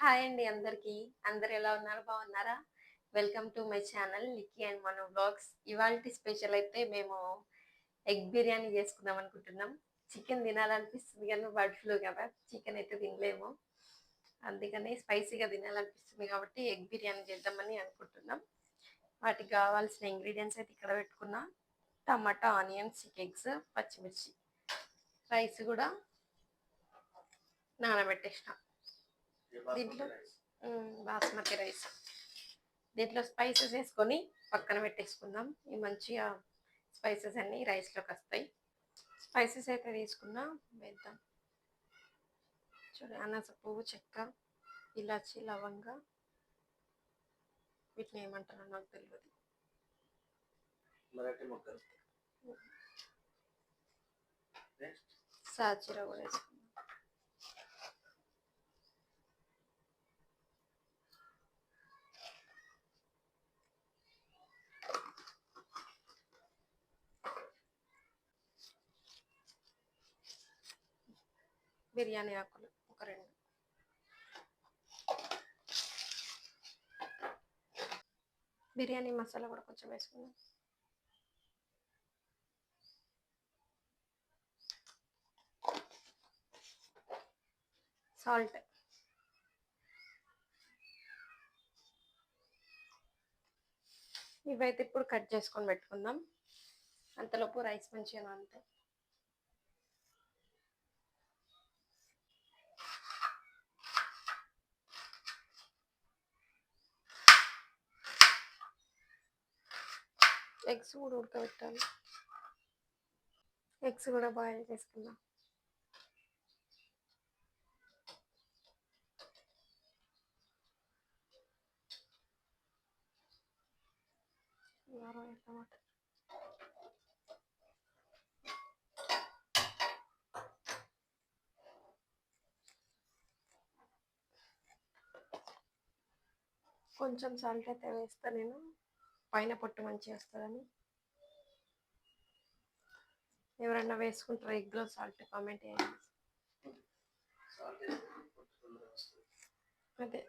Hi అండి అందరికి. అందరు ఎలా ఉన్నారు? బాగున్నారా? Welcome to my channel లిక్కీ and మన బ్లాగ్స్ ఇవాళ స్పెషల్ అయితే మేము ఎగ్ బిర్యానీ చేసుకుందాం అనుకుంటున్నాం. చికెన్ తినాలనిపిస్తుంది కానీ బర్డ్ ఫ్లూ కదా చికెన్ అయితే తినలేము. అందుకని స్పైసీగా తినాలనిపిస్తుంది కాబట్టి ఎగ్ బిర్యానీ చేద్దామని అనుకుంటున్నాం. వాటికి కావాల్సిన ఇంగ్రీడియంట్స్ అయితే ఇక్కడ పెట్టుకున్నా. టమాటా ఆనియన్స్ ఎగ్స్ పచ్చిమిర్చి. రైస్ కూడా నానబెట్టేసిన. దీంట్లో? బాస్మతి రైస్. దీంట్లో స్పైసెస్ వేసుకొని పక్కన పెట్టేసుకుందాం. ఈ మంచిగా స్పైసెస్ అన్నీ రైస్లోకి వస్తాయి. స్పైసెస్ అయితే తీసుకున్నా వేద్దాం. చూడ అనాస పువ్వు చెక్క ఇలాచి లవంగ. వీటిని ఏమంటారో నాకు తెలియదు సాజీరా కూడా వేసుకుందాం బిర్యానీ ఆకులు ఒక రెండు. బిర్యానీ మసాలా కూడా కొంచెం వేసుకుందాం. సాల్ట్. ఇవైతే ఇప్పుడు కట్ చేసుకొని పెట్టుకుందాం. అంతలోపు రైస్ మంచిగా అంతే ఎగ్స్ కూడా ఉడకబెట్టాలి. ఎగ్స్ కూడా బాయిల్ చేసుకుందాం. టమాటా కొంచెం సాల్ట్ అయితే వేస్తా నేను. పైన పొట్టు మంచిగా వస్తుందని. ఎవరన్నా వేసుకుంటారా ఎగ్లో సాల్ట్ కామెంట్ చేయండి. అదే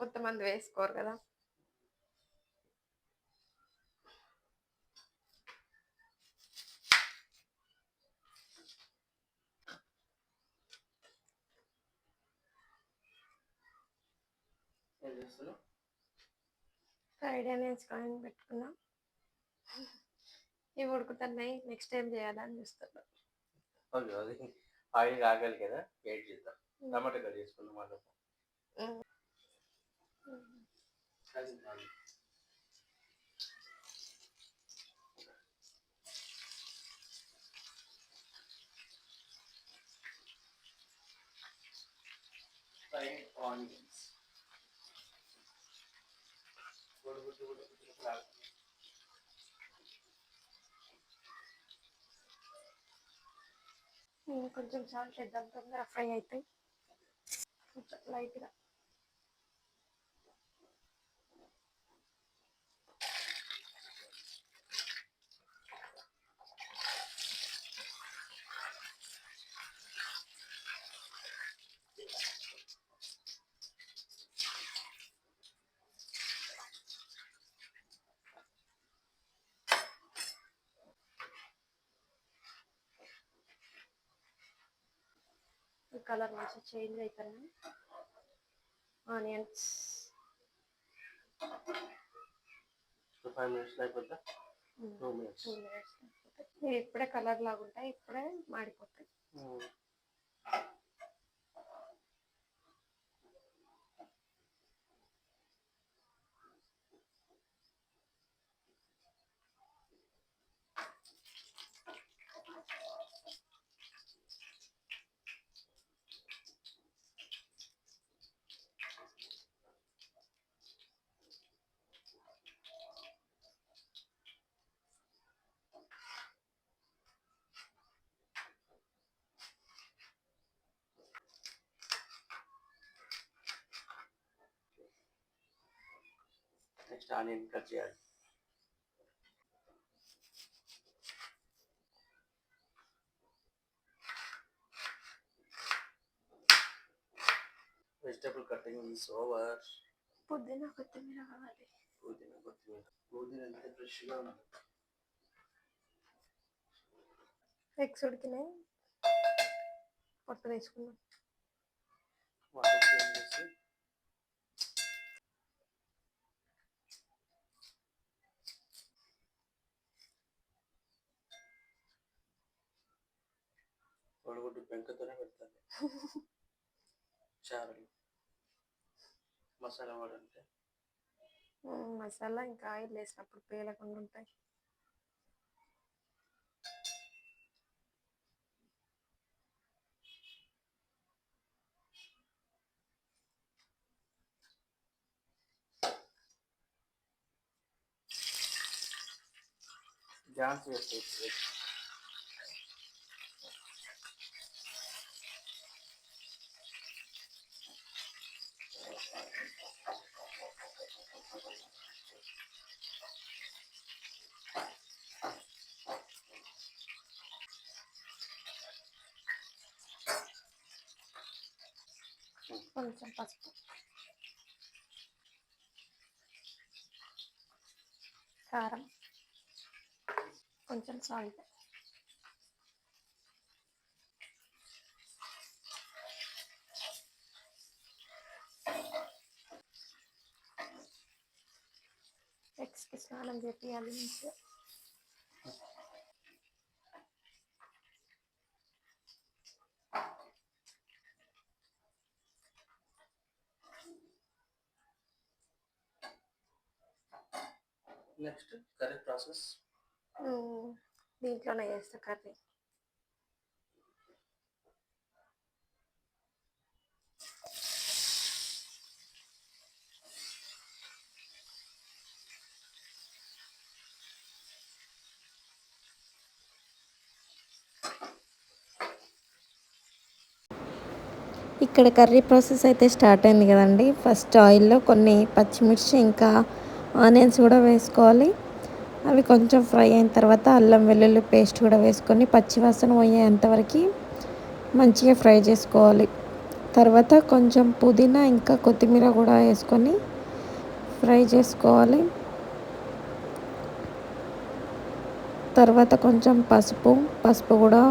కొంతమంది వేసుకోరు కదా. ఏం చేస్తున్నావు? ఫ్రైడ్ ఆనియన్స్ కాయిన్ పెట్టుకున్నా. ఇవి ఉడుకుతున్నాయి. నెక్స్ట్ టైం చేయాలని చూస్తున్నా. ఆయిల్ కాగాలి కదా వెయిట్ చేద్దాం. టమాటా కర్రీ చేసుకుందాం వాళ్ళకు ఉమ్. కొంచెం సాల్ట్ వేద్దాం తొందర ఫ్రై అవుతాయి కొంచెం లైట్గా కలర్ మంచిగా చేంజ్ అవుతున్నాయి ఆనియన్స్. ఫైవ్ మినిట్స్ అయిపోద్దా మినిట్స్. టూ మినిట్స్ ఇవి ఇప్పుడే కలర్ లాగా ఉంటాయి ఇప్పుడే మాడిపోతాయి. నెక్స్ట్ ఆనియన్ కట్ చేయాలి వెజిటబుల్ కటింగ్ ఈస్ ఓవర్ పుదీనా కొత్తిమీర కావాలి. పుదీనా కొత్తిమీర. పుదీనా ఎంత ఫ్రెష్గా ఉంది. ఎగ్స్ ఉడికినాయి. పొట్టు తీసుకున్నాం వాటర్ కొడుగుడ్డు పెంకతోనే పెడతాను చారులు. మసాలా వాడంటే మసాలా ఇంకా ఆయిల్ వేసినప్పుడు పేలకుండా ఉంటాయి. ఝాన్సీ చేస్తే కొంచెం పసుపు. కారం. కొంచెం సాల్ట్. ఎక్స్కి స్నానం చేపియాలి మంచిగా. Next curry process? దీంట్లోనే చేస్తా కర్రీ. ఇక్కడ కర్రీ ప్రాసెస్ అయితే స్టార్ట్ అయింది కదండి. ఫస్ట్ ఆయిల్లో కొన్ని పచ్చిమిర్చి ఇంకా ఆనియన్స్ కూడా వేసుకోవాలి. అవి కొంచెం ఫ్రై అయిన తర్వాత అల్లం వెల్లుల్లి పేస్ట్ కూడా వేసుకొని పచ్చివాసన పోయేంతవరకు మంచిగా ఫ్రై చేసుకోవాలి. తర్వాత కొంచెం పుదీనా ఇంకా కొత్తిమీర కూడా వేసుకొని ఫ్రై చేసుకోవాలి. తర్వాత కొంచెం పసుపు పసుపు కూడా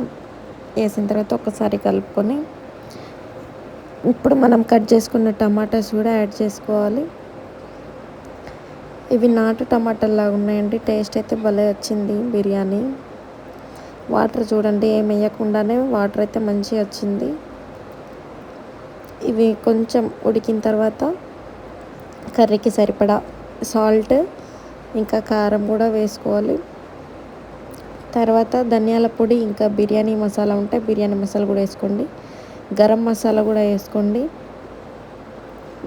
వేసిన తర్వాత ఒకసారి కలుపుకొని ఇప్పుడు మనం కట్ చేసుకున్న టమాటాస్ కూడా యాడ్ చేసుకోవాలి. ఇవి నాటు టమాటాల్లాగా ఉన్నాయండి. టేస్ట్ అయితే భలే వచ్చింది బిర్యానీ. వాటర్ చూడండి ఏం వేయకుండానే వాటర్ అయితే మంచిగా వచ్చింది. ఇవి కొంచెం ఉడికిన తర్వాత కర్రీకి సరిపడా సాల్ట్ ఇంకా కారం కూడా వేసుకోవాలి. తర్వాత ధనియాల పొడి ఇంకా బిర్యానీ మసాలా ఉంటే బిర్యానీ మసాలా కూడా వేసుకోండి. గరం మసాలా కూడా వేసుకోండి.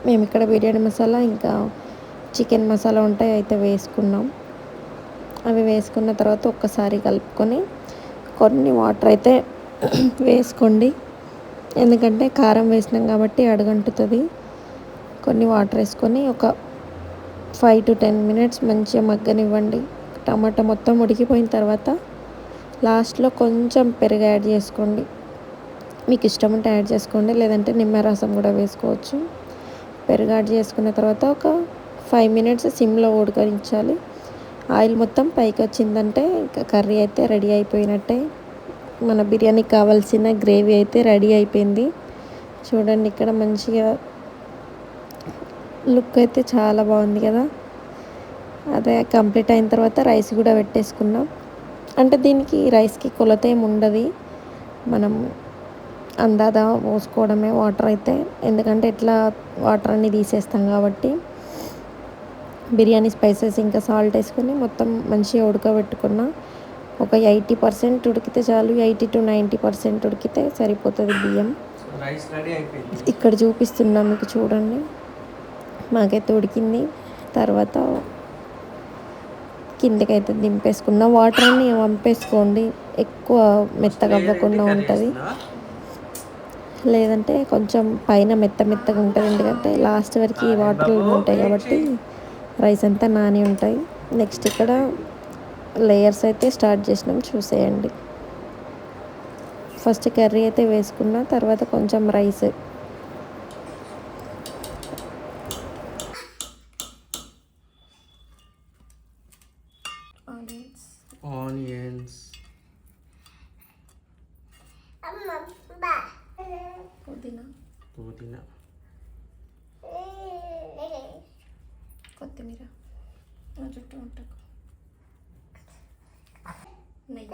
మేము ఇక్కడ బిర్యానీ మసాలా ఇంకా చికెన్ మసాలా ఉంటాయి అయితే వేసుకున్నాం. అవి వేసుకున్న తర్వాత ఒక్కసారి కలుపుకొని కొన్ని వాటర్ అయితే వేసుకోండి. ఎందుకంటే కారం వేసినాం కాబట్టి అడుగంటుతుంది. కొన్ని వాటర్ వేసుకొని ఒక ఫైవ్ టు టెన్ మినిట్స్ మంచిగా మగ్గనివ్వండి. టమాటా మొత్తం ఉడికిపోయిన తర్వాత లాస్ట్లో కొంచెం పెరుగు యాడ్ చేసుకోండి. మీకు ఇష్టం ఉంటే యాడ్ చేసుకోండి లేదంటే నిమ్మరసం కూడా వేసుకోవచ్చు. పెరుగు యాడ్ చేసుకున్న తర్వాత ఒక ఫైవ్ మినిట్స్ సిమ్లో ఉడకరించాలి ఆయిల్ మొత్తం పైకి వచ్చిందంటే కర్రీ అయితే రెడీ అయిపోయినట్టే. మన బిర్యానీకి కావాల్సిన గ్రేవీ అయితే రెడీ అయిపోయింది. చూడండి ఇక్కడ మంచిగా లుక్ అయితే చాలా బాగుంది కదా. అదే కంప్లీట్ అయిన తర్వాత రైస్ కూడా పెట్టేసుకున్నాం. అంటే దీనికి రైస్కి కొలత ఏమి ఉండదు. మనం అందాదా పోసుకోవడమే వాటర్ అయితే. ఎందుకంటే ఇట్లా వాటర్ అన్ని తీసేస్తాం కాబట్టి. బిర్యానీ స్పైసెస్ ఇంకా సాల్ట్ వేసుకొని మొత్తం మంచిగా ఉడకబెట్టుకున్న. ఒక ఎయిటీ పర్సెంట్ ఉడికితే చాలు ఎయిటీ టు నైంటీ పర్సెంట్ ఉడికితే సరిపోతుంది బియ్యం. ఇక్కడ చూపిస్తున్నా మీకు చూడండి. మాకైతే ఉడికింది. తర్వాత కిందకైతే దింపేసుకున్న. వాటర్ అన్ని వంపేసుకోండి. ఎక్కువ మెత్తగా అవ్వకుండా ఉంటుంది. లేదంటే కొంచెం పైన మెత్త మెత్తగా ఉంటుంది. ఎందుకంటే లాస్ట్ వరకు ఈ వాటర్ ఉంటాయి కాబట్టి రైస్ అంతా నాని ఉంటాయి. నెక్స్ట్ ఇక్కడ లేయర్స్ అయితే స్టార్ట్ చేసినాం చూసేయండి. ఫస్ట్ కర్రీ అయితే వేసుకున్న తర్వాత కొంచెం రైస్. ఆనియన్స్. పుదీనా. పుదీనా. కొత్తిమీర నా చుట్టూ ఉంటుంది నెయ్యి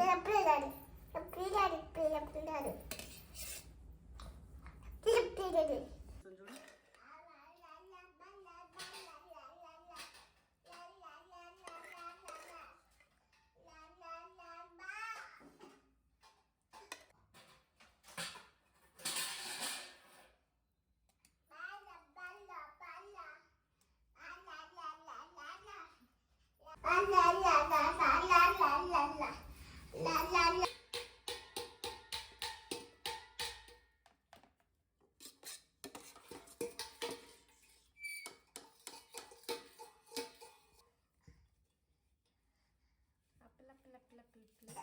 పిల్ల పిల్ల పిల్ల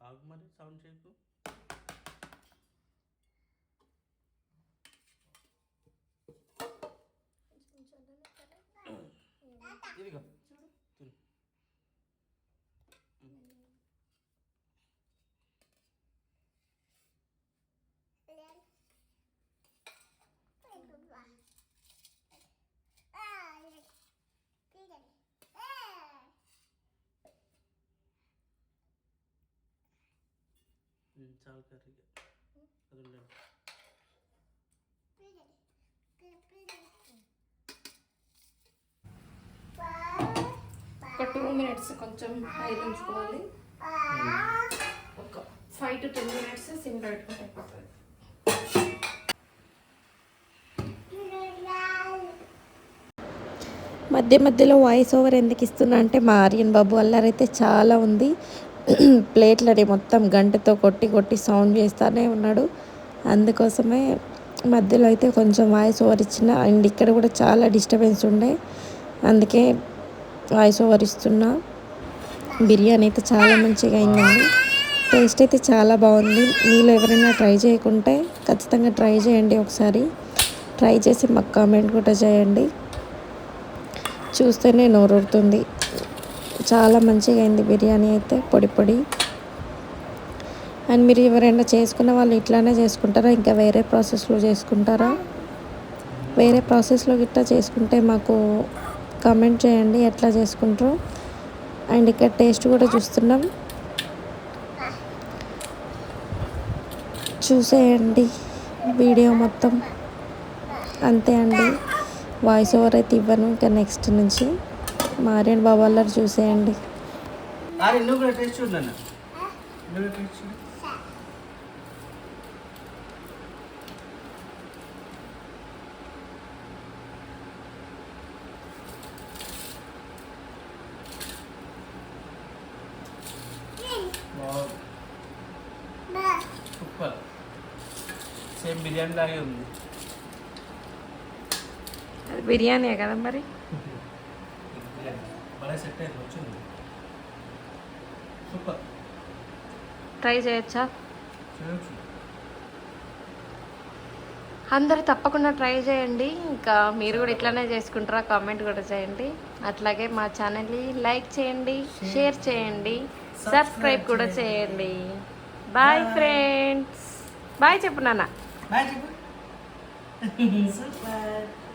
ఆగు మరి సౌండ్ చేయకు ఇదిగో. చాలు కర్రీ. అది ఉండండి. ఒక టూ మినిట్స్ కొంచెం హై ఉంచుకోవాలి. ఒక ఫైవ్ టు టెన్ మినిట్స్ సిమ్లో పెట్టుకుంటే అయిపోతుంది. మధ్య మధ్యలో వాయిస్ ఓవర్ ఎందుకు ఇస్తున్నా అంటే మా ఆర్యన్ బాబు అల్లరైతే చాలా ఉంది. ప్లేట్లని మొత్తం గంటతో కొట్టి కొట్టి సౌండ్ చేస్తానే ఉన్నాడు. అందుకోసమే మధ్యలో అయితే కొంచెం వాయిస్ ఓవర్ ఇచ్చిన. అండ్ ఇక్కడ కూడా చాలా డిస్టర్బెన్స్ ఉండే. అందుకే వాయిస్ ఓవర్ ఇస్తున్నా. బిర్యానీ అయితే చాలా మంచిగా అయిందండి టేస్ట్ అయితే చాలా బాగుంది. మీలో ఎవరైనా ట్రై చేయకుంటే ఖచ్చితంగా ట్రై చేయండి ఒకసారి. ట్రై చేసి మాకు కామెంట్ కూడా చేయండి. చూస్తేనే నోరూరుతుంది. చాలా మంచిగా అయింది బిర్యానీ అయితే పొడి పొడి. అండ్ మీరు ఎవరైనా చేసుకున్న వాళ్ళు ఇట్లానే చేసుకుంటారా? ఇంకా వేరే ప్రాసెస్లో చేసుకుంటారా? వేరే ప్రాసెస్లో గిట్లా చేసుకుంటే మాకు కామెంట్ చేయండి ఎట్లా చేసుకుంటారు. అండ్ ఇక్కడ టేస్ట్ కూడా చూస్తున్నాం. చూసేయండి వీడియో మొత్తం. అంతే అండి. వాయిస్ ఓవర్ అయితే ఇవ్వను ఇంకా నెక్స్ట్ నుంచి. మారేడు బాబు అల్లరి చూసేయండి. సూపర్. సేమ్ బిర్యానీ లాగే ఉంది. బిర్యానీ కదా మరి? సెట్ అయింది వచ్చింది. సూపర్. ట్రై చేయొచ్చా? చేయొచ్చు. అందరూ తప్పకుండా ట్రై చేయండి. ఇంకా మీరు కూడా ఇట్లానే చేసుకుంటారా? కామెంట్ కూడా చేయండి. అట్లాగే మా ఛానల్ని లైక్ చేయండి షేర్ చేయండి. సబ్స్క్రైబ్ కూడా చేయండి. బాయ్ ఫ్రెండ్స్ బాయ్ చెప్పు నాన్న. బాయ్ చెప్పు. సూపర్.